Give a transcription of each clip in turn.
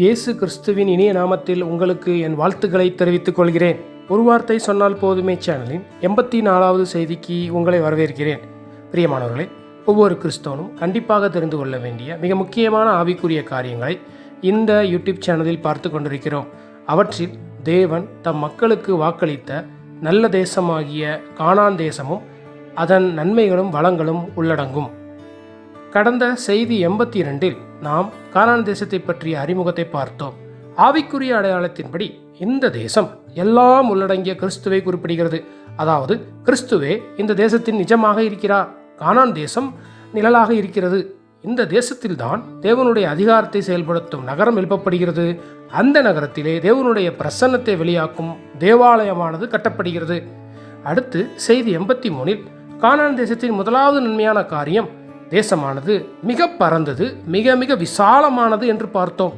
இயேசு கிறிஸ்துவின் இனிய நாமத்தில் உங்களுக்கு என் வாழ்த்துக்களை தெரிவித்துக் கொள்கிறேன். ஒரு வார்த்தை சொன்னால் போதுமே சேனலின் எண்பத்தி நாலாவது செய்திக்கு உங்களை வரவேற்கிறேன். பிரியமானவர்களே ஒவ்வொரு கிறிஸ்தவனும் கண்டிப்பாக தெரிந்து கொள்ள வேண்டிய மிக முக்கியமான ஆவிக்குரிய காரியங்களை இந்த யூடியூப் சேனலில் பார்த்து கொண்டிருக்கிறோம். அவற்றில் தேவன் தம் மக்களுக்கு வாக்களித்த நல்ல தேசமாகிய காணான் தேசமும் அதன் நன்மைகளும் வளங்களும் உள்ளடங்கும். கடந்த செய்தி எண்பத்தி இரண்டில் நாம் கானான் தேசத்தை பற்றிய அறிமுகத்தை பார்த்தோம். ஆவிக்குரிய அடையாளத்தின்படி இந்த தேசம் எல்லாம் உள்ளடங்கிய கிறிஸ்துவை குறிப்பிடுகிறது. அதாவது கிறிஸ்துவே இந்த தேசத்தின் நிஜமாக இருக்கிறார். கானான் தேசம் நிழலாக இருக்கிறது. இந்த தேசத்தில்தான் தேவனுடைய அதிகாரத்தை செயல்படுத்தும் நகரம் எழுப்பப்படுகிறது. அந்த நகரத்திலே தேவனுடைய பிரசன்னத்தை வெளியாக்கும் தேவாலயமானது கட்டப்படுகிறது. அடுத்து செய்தி எண்பத்தி மூணில் கானான் தேசத்தின் முதலாவது நன்மையான காரியம் தேசமானது மிக பரந்தது மிக மிக விசாலமானது என்று பார்த்தோம்.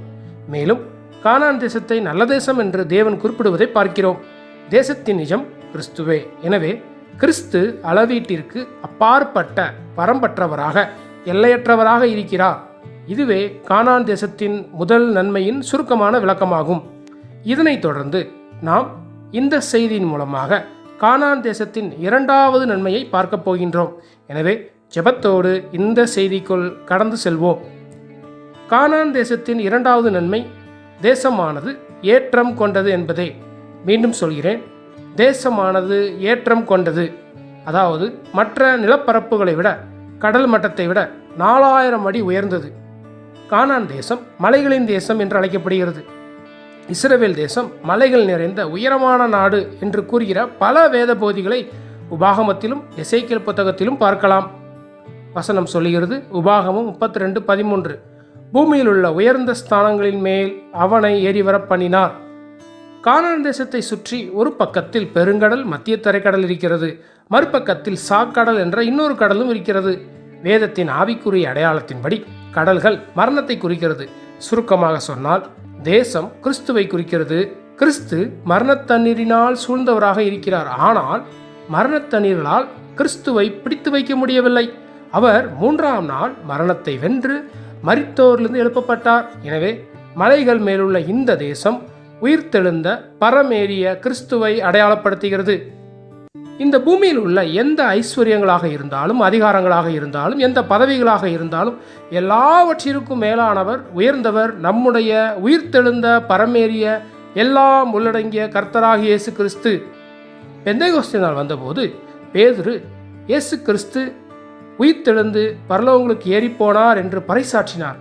மேலும் கானான் தேசத்தை நல்ல தேசம் என்று தேவன் குறிப்பிடுவதை பார்க்கிறோம். தேசத்தின் நிஜம் கிறிஸ்துவே. எனவே கிறிஸ்து அளவீட்டிற்கு அப்பாற்பட்ட பரம்பற்றவராக எல்லையற்றவராக இருக்கிறார். இதுவே கானான் தேசத்தின் முதல் நன்மையின் சுருக்கமான விளக்கமாகும். இதனைத் தொடர்ந்து நாம் இந்த செய்தியின் மூலமாக கானான் தேசத்தின் இரண்டாவது நன்மையை பார்க்கப் போகின்றோம். எனவே ஜெபத்தோடு இந்த செய்திக்குள் கடந்து செல்வோம். கானான் தேசத்தின் இரண்டாவது நன்மை தேசமானது ஏற்றம் கொண்டது என்பதே. மீண்டும் சொல்கிறேன் தேசமானது ஏற்றம் கொண்டது. அதாவது மற்ற நிலப்பரப்புகளை விட கடல் மட்டத்தை விட நாலாயிரம் அடி உயர்ந்தது. கானான் தேசம் மலைகளின் தேசம் என்று அழைக்கப்படுகிறது. இஸ்ரவேல் தேசம் மலைகள் நிறைந்த உயரமான நாடு என்று கூறுகிற பல வேத போதிகளை உபாகமத்திலும் இசைக்கல் புத்தகத்திலும் பார்க்கலாம். வசனம் சொல்லுகிறது உபாகமும் முப்பத்தி ரெண்டு பதிமூன்று. பூமியில் உள்ள உயர்ந்த ஸ்தானங்களின் மேல் அவனை ஏறிவர பண்ணினார். கானான் தேசத்தை சுற்றி ஒரு பக்கத்தில் பெருங்கடல் மத்திய தரைக்கடல் இருக்கிறது. மறுபக்கத்தில் சாக்கடல் என்ற இன்னொரு கடலும் இருக்கிறது. வேதத்தின் ஆவிக்குரிய அடையாளத்தின்படி கடல்கள் மரணத்தை குறிக்கிறது. சுருக்கமாக சொன்னால் தேசம் கிறிஸ்துவை குறிக்கிறது. கிறிஸ்து மரணத்தண்ணீரினால் சூழ்ந்தவராக இருக்கிறார். ஆனால் மரணத்தண்ணீர்களால் கிறிஸ்துவை பிடித்து வைக்க முடியவில்லை. அவர் மூன்றாம் நாள் மரணத்தை வென்று மரித்தோரிலிருந்து எழுப்பப்பட்டார். எனவே மலைகள் மேலுள்ள இந்த தேசம் உயிர்த்தெழுந்த பரமேறிய கிறிஸ்துவை அடையாளப்படுத்துகிறது. இந்த பூமியில் உள்ள எந்த ஐஸ்வர்யங்களாக இருந்தாலும் அதிகாரங்களாக இருந்தாலும் எந்த பதவிகளாக இருந்தாலும் எல்லாவற்றிற்கும் மேலானவர் உயர்ந்தவர் நம்முடைய உயிர்த்தெழுந்த பரமேறிய எல்லாம் உள்ளடங்கிய கர்த்தராக இயேசு கிறிஸ்து. பெந்தைகோஸ்தே நாள் வந்தபோது பேதுரு இயேசு கிறிஸ்து உயிர்த்தெழுந்து பரலோகங்களுக்கு ஏறிப்போனார் என்று பறைசாற்றினார்.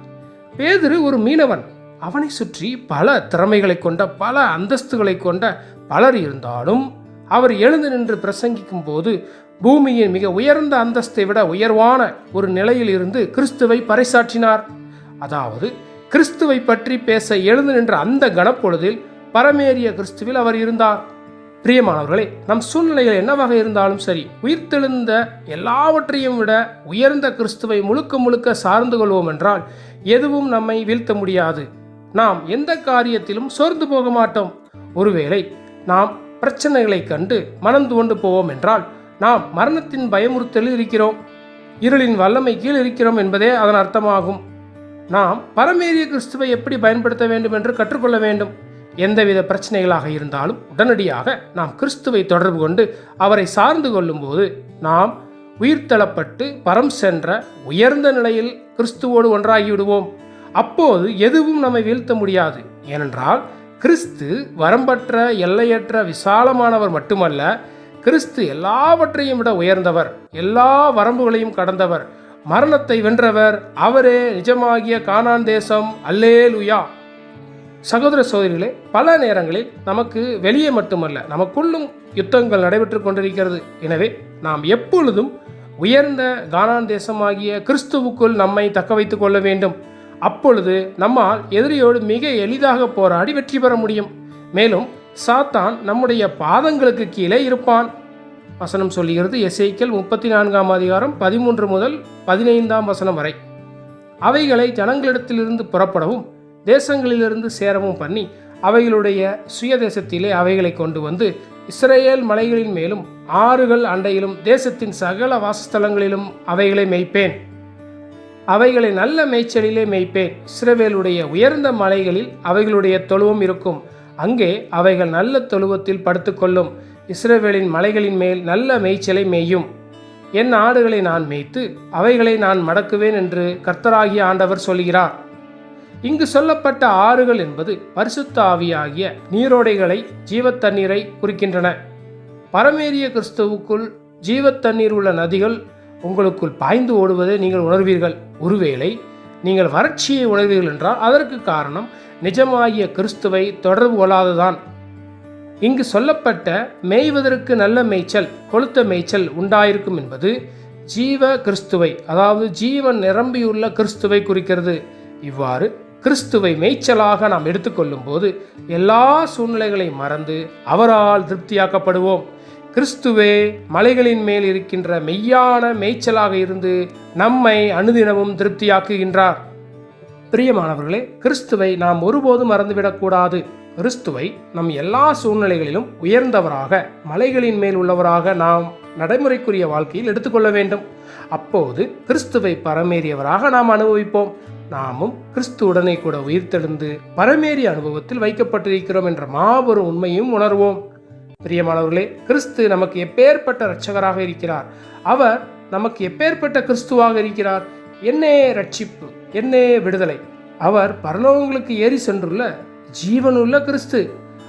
பேதுரு ஒரு மீனவன். அவனை சுற்றி பல திறமைகளை கொண்ட பல அந்தஸ்துகளை கொண்ட பலர் இருந்தாலும் அவர் எழுந்து நின்று பிரசங்கிக்கும் போது பூமியின் மிக உயர்ந்த அந்தஸ்தை விட உயர்வான ஒரு நிலையில் இருந்து கிறிஸ்துவை பறைசாற்றினார். அதாவது கிறிஸ்துவை பற்றி பேச எழுந்து நின்ற அந்த கணப்பொழுதில் பரமேறிய கிறிஸ்துவில் அவர் இருந்தார். பிரியமானவர்களே நம் சூழ்நிலைகள் என்னவாக இருந்தாலும் சரி உயிர்த்தெழுந்த எல்லாவற்றையும் விட உயர்ந்த கிறிஸ்துவை முழுக்க முழுக்க சார்ந்து கொள்வோம் என்றால் எதுவும் நம்மை வீழ்த்த முடியாது. நாம் எந்த காரியத்திலும் சோர்ந்து போக மாட்டோம். ஒருவேளை நாம் பிரச்சனைகளை கண்டு மனம் துவண்டு போவோம் என்றால் நாம் மரணத்தின் பயமுறுத்தலில் இருக்கிறோம். இருளின் வல்லமை கீழ் இருக்கிறோம் என்பதே அதன் அர்த்தமாகும். நாம் பரமேறிய கிறிஸ்துவை எப்படி பயன்படுத்த வேண்டும் என்று கற்றுக்கொள்ள வேண்டும். எந்தவித பிரச்சனைகளாக இருந்தாலும் உடனடியாக நாம் கிறிஸ்துவை தொடர்பு கொண்டு அவரை சார்ந்து கொள்ளும்போது நாம் உயிர்த்தளப்பட்டு பரம் சென்ற உயர்ந்த நிலையில் கிறிஸ்துவோடு ஒன்றாகி விடுவோம் அப்போது எதுவும் நம்மை வீழ்த்த முடியாது. ஏனென்றால் கிறிஸ்து வரம்பற்ற எல்லையற்ற விசாலமானவர் மட்டுமல்ல கிறிஸ்து எல்லாவற்றையும் விட உயர்ந்தவர் எல்லா வரம்புகளையும் கடந்தவர் மரணத்தை வென்றவர் அவரே நிஜமாகிய கானான் தேசம். அல்லேலுயா! சகோதர சோதரிகளே பல நேரங்களில் நமக்கு வெளியே மட்டுமல்ல நமக்குள்ளும் யுத்தங்கள் நடைபெற்று கொண்டிருக்கிறது. எனவே நாம் எப்பொழுதும் உயர்ந்த கானான் தேசமாகிய கிறிஸ்துவுக்குள் நம்மை தக்க வைத்துக் கொள்ள வேண்டும். அப்பொழுது நம்மால் எதிரியோடு மிக எளிதாக போராடி வெற்றி பெற முடியும். மேலும் சாத்தான் நம்முடைய பாதங்களுக்கு கீழே இருப்பான். வசனம் சொல்லுகிறது எசேக்கியல் முப்பத்தி நான்காம் அதிகாரம் பதிமூன்று முதல் பதினைந்தாம் வசனம் வரை. அவைகளை ஜனங்களிடத்திலிருந்து புறப்படவும் தேசங்களிலிருந்து சேரவும் பண்ணி அவைகளுடைய சுயதேசத்திலே அவைகளை கொண்டு வந்து இஸ்ரேல் மலைகளின் மேலும் ஆறுகள் அண்டையிலும் தேசத்தின் சகல வாசஸ்தலங்களிலும் அவைகளை மேய்ப்பேன். அவைகளை நல்ல மேய்ச்சலிலே மேய்ப்பேன். இஸ்ரவேலுடைய உயர்ந்த மலைகளில் அவைகளுடைய தொழுவம் இருக்கும். அங்கே அவைகள் நல்ல தொழுவத்தில் படுத்துக்கொள்ளும். இஸ்ரவேலின் மலைகளின் மேல் நல்ல மேய்ச்சலை மேயும். என் ஆடுகளை நான் மேய்த்து அவைகளை நான் மடக்குவேன் என்று கர்த்தராகிய ஆண்டவர் சொல்கிறார். இங்கு சொல்லப்பட்ட ஆறுகள் என்பது பரிசுத்த ஆவியாகிய நீரோடைகளை ஜீவத்தண்ணீரை குறிக்கின்றன. பரமேறிய கிறிஸ்துவுக்குள் ஜீவத்தண்ணீர் உள்ள நதிகள் உங்களுக்குள் பாய்ந்து ஓடுவதை நீங்கள் உணர்வீர்கள். ஒருவேளை நீங்கள் வறட்சியை உணர்வீர்கள் என்றால் அதற்கு காரணம் நிஜமாகிய கிறிஸ்துவை தொடர்பு கொள்ளாததான் இங்கு சொல்லப்பட்ட மேய்வதற்கு நல்ல மேய்ச்சல் கொளுத்த மேய்ச்சல் உண்டாயிருக்கும் என்பது ஜீவ கிறிஸ்துவை அதாவது ஜீவன் நிரம்பியுள்ள கிறிஸ்துவை குறிக்கிறது. இவ்வாறு கிறிஸ்துவை மேய்ச்சலாக நாம் எடுத்துக்கொள்ளும் போது எல்லா சூழ்நிலைகளையும் மறந்து அவரால் திருப்தியாக்கப்படுவோம். கிறிஸ்துவே மலைகளின் மேல் இருக்கின்ற மெய்யான மேய்ச்சலாக இருந்து நம்மை அனுதினமும் திருப்தியாக்குகின்றார். பிரியமானவர்களே கிறிஸ்துவை நாம் ஒருபோதும் மறந்துவிடக்கூடாது. கிறிஸ்துவை நம் எல்லா சூழ்நிலைகளிலும் உயர்ந்தவராக மலைகளின் மேல் உள்ளவராக நாம் நடைமுறைக்குரிய வாழ்க்கையில் எடுத்துக்கொள்ள வேண்டும். அப்போது கிறிஸ்துவை பரமேறியவராக நாம் அனுபவிப்போம். நாமும் கிறிஸ்துவுடனே கூட உயிர்த்தெழுந்து பரமேறிய அனுபவத்தில் வைக்கப்பட்டிருக்கிறோம் என்ற மாபெரும் உண்மையும் உணர்வோம். பிரியமானவர்களே கிறிஸ்து நமக்கு எப்பேற்பட்ட இரட்சகராக இருக்கிறார். அவர் நமக்கு எப்பேற்பட்ட கிறிஸ்துவாக இருக்கிறார்? என்னே ரட்சிப்பு என்னே விடுதலை. அவர் பரலோகங்களுக்கு ஏறி சென்றுள்ள ஜீவனுள்ள கிறிஸ்து.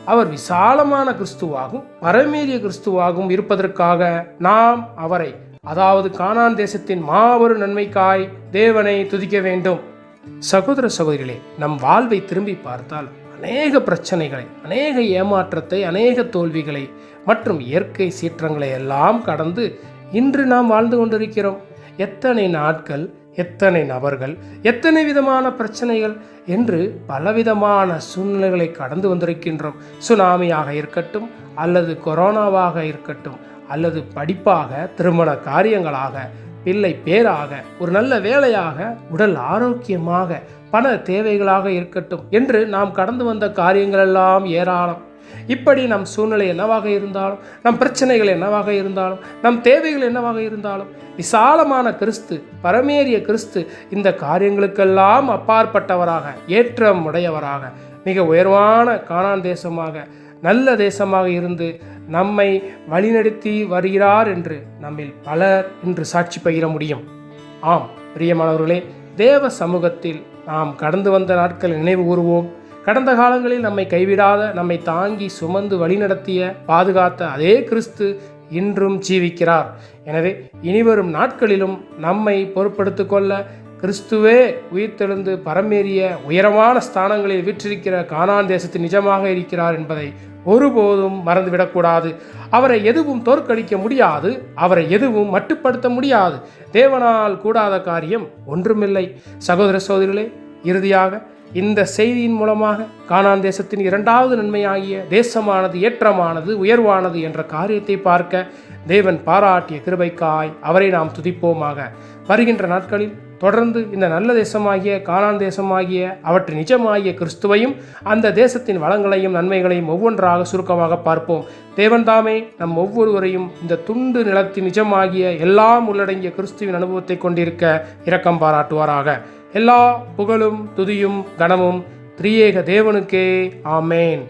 அவர் விசாலமான கிறிஸ்துவாகும் பரமேறிய கிறிஸ்துவாகவும் இருப்பதற்காக நாம் அவரை அதாவது கானான் தேசத்தின் மாபெரும் நன்மைக்காய் தேவனை துதிக்க வேண்டும். சகோதர சகோதரிகளே நம் வாழ்வை திரும்பி பார்த்தால் அநேக பிரச்சனைகளை அநேக ஏமாற்றத்தை அநேக தோல்விகளை மற்றும் இயற்கை சீற்றங்களை எல்லாம் கடந்து இன்று நாம் வாழ்ந்து கொண்டிருக்கிறோம். எத்தனை நாட்கள் எத்தனை நபர்கள் எத்தனை விதமான பிரச்சனைகள் என்று பலவிதமான சூழ்நிலைகளை கடந்து வந்திருக்கின்றோம். சுனாமியாக இருக்கட்டும் அல்லது கொரோனாவாக இருக்கட்டும் அல்லது படிப்பாக திருமண காரியங்களாக பிள்ளை பேராக ஒரு நல்ல வேலையாக உடல் ஆரோக்கியமாக பண தேவைகளாக இருக்கட்டும் என்று நாம் கடந்து வந்த காரியங்கள் எல்லாம் ஏராளம். இப்படி நம் சூழ்நிலை என்னவாக இருந்தாலும் நம் பிரச்சனைகள் என்னவாக இருந்தாலும் நம் தேவைகள் என்னவாக இருந்தாலும் விசாலமான கிறிஸ்து பரமேறிய கிறிஸ்து இந்த காரியங்களுக்கெல்லாம் அப்பாற்பட்டவராக ஏற்றம் உடையவராக மிக உயர்வான காணான் தேசமாக நல்ல தேசமாக இருந்து நம்மை வழிநடத்தி வருகிறார் என்று நம்மில் பலர் இன்று சாட்சி பகிர முடியும். ஆம் பிரியமானவர்களே தேவ சமூகத்தில் நாம் கடந்து வந்த நாட்கள் நினைவு கூறுவோம். கடந்த காலங்களில் நம்மை கைவிடாத நம்மை தாங்கி சுமந்து வழிநடத்திய பாதுகாத்த அதே கிறிஸ்து இன்றும் ஜீவிக்கிறார். எனவே இனிவரும் நாட்களிலும் நம்மை பொறுப்படுத்திக் கொள்ள கிறிஸ்துவே உயிர்த்தெழுந்து பரமேறிய உயரமான ஸ்தானங்களில் வீற்றிருக்கிற கானான் தேசத்தில் நிஜமாக இருக்கிறார் என்பதை ஒருபோதும் மறந்துவிடக்கூடாது. அவரை எதுவும் தோற்கடிக்க முடியாது அவரை எதுவும் மட்டுப்படுத்த முடியாது. தேவனால் கூடாத காரியம் ஒன்றுமில்லை. சகோதர சகோதரிகளே இறுதியாக இந்த செய்தியின் மூலமாக கானான் தேசத்தின் இரண்டாவது நன்மையாகிய தேசமானது ஏற்றமானது உயர்வானது என்ற காரியத்தை பார்க்க தேவன் பாராட்டிய கிருபைக்காய் அவரை நாம் துதிப்போமாக. வருகின்ற நாட்களில் தொடர்ந்து இந்த நல்ல தேசமாகிய கானான் தேசமாகிய அவற்றின் நிஜமாகிய கிறிஸ்துவையும் அந்த தேசத்தின் வளங்களையும் நன்மைகளையும் ஒவ்வொன்றாக சுருக்கமாக பார்ப்போம். தேவன்தாமே நம் ஒவ்வொருவரையும் இந்த துண்டு நிலத்தின் நிஜமாகிய எல்லாம் உள்ளடங்கிய கிறிஸ்துவின் அனுபவத்தை கொண்டிருக்க இரக்கம் பாராட்டுவாராக. எல்லா புகழும் துதியும் கனமும் திரியேக தேவனுக்கே. ஆமேன்.